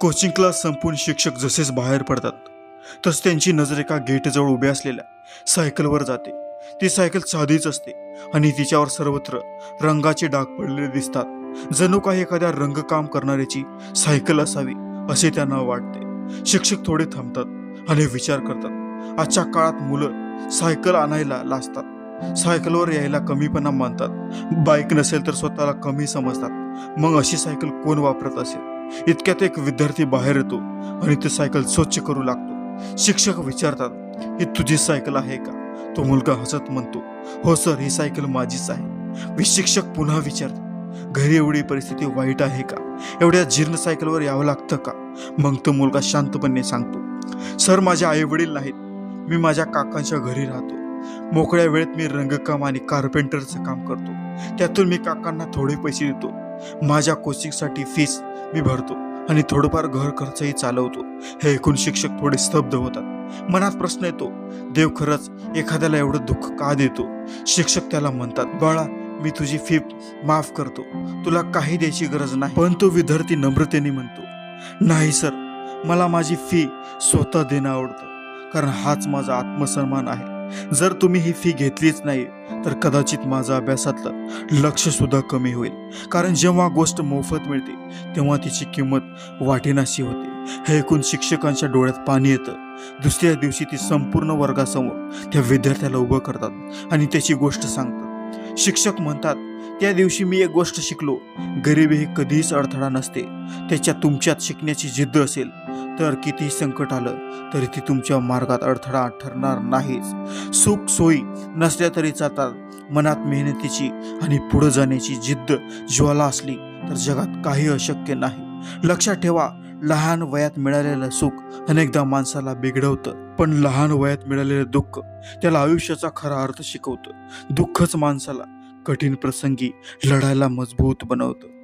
Coaching class संपून शिक्षक जसेच बाहेर पडतात तस त्यांची नजर एका गेटजवळ उभे असलेल्या सायकलवर जाते. ती सायकल साधीच असते आणि तिच्यावर सर्वत्र रंगाचे डाग पडलेले दिसतात. जणू काही एखाद्या रंगकाम करणाऱ्याची सायकल असावी असे त्यांना वाटते. शिक्षक थोडे थांबतात आणि विचार करतात. आजच्या काळात मुलं सायकल आणायला लाजतात. सायकलवर यायला कमीपणा मानतात. बाईक नसेल तर स्वतःला कमी समजतात. मग अशी सायकल कोण वापरत असेल? इतक्यात एक विद्यार्थी बाहेर येतो आणि ते सायकल स्वच्छ करू लागतो. शिक्षक विचारतात ही तुझी सायकल आहे का? तो मुलगा हसत म्हणतो हो सर ही सायकल माझीच आहे. शिक्षक पुन्हा विचारतात घरी एवढी परिस्थिती वाईट आहे का? एवढ्या जीर्ण सायकलवर यावं लागतं का? मग तो मुलगा शांतपणे सांगतो सर माझे आई वडील नाहीत. मी माझ्या काकांच्या घरी राहतो. मोकळ्या वेळेत मी रंगकाम आणि कार्पेंटरचं काम करतो. त्यातून मी काकांना थोडे पैसे देतो. माझ्या कोचिंगसाठी फीस मी भरतो आणि थोडंफार घर खर्चही चालवतो. हे ऐकून शिक्षक थोडे स्तब्ध होतात. मनात प्रश्न येतो देव खरंच एखाद्याला एवढं दुःख का देतो? शिक्षक त्याला म्हणतात बाळा मी तुझी फी माफ करतो. तुला काही द्यायची गरज नाही. पण तो विद्यार्थी नम्रतेने म्हणतो नाही सर मला माझी फी स्वतः देणं आवडतं कारण हाच माझा आत्मसन्मान आहे. जर तुम्ही ही फी घेतलीच नाही तर कदाचित माझा अभ्यासातलं लक्ष सुद्धा कमी होईल. कारण जेव्हा गोष्ट मोफत मिळते तेव्हा तिची किंमत वाटेनाशी होते. हे ऐकून शिक्षकांच्या डोळ्यात पाणी येतं. दुसऱ्या दिवशी ती संपूर्ण वर्गासमोर त्या विद्यार्थ्याला उभं करतात आणि त्याची गोष्ट सांगतात. शिक्षक म्हणतात त्या दिवशी मी एक गोष्ट शिकलो. गरिबी ही कधीच अडथळा नसते. त्याच्या तुमच्यात शिकण्याची जिद्द असेल. तर कितीही संकट आलं तरी ती तुमच्या मार्गात अडथळा ठरणार नाहीच. सुख सोयी नसल्या तरी चालतात. मनात मेहनतीची आणि पुढे जाण्याची जिद्द ज्वाला असली तर जगात काही अशक्य नाही. लक्षात ठेवा लहान वयात मिळालेलं सुख अनेकदा माणसाला बिघडवतं. पण लहान वयात मिळालेलं दुःख त्याला आयुष्याचा खरा अर्थ शिकवतं. दुःखच माणसाला कठीण प्रसंगी लढायला मजबूत बनवतं.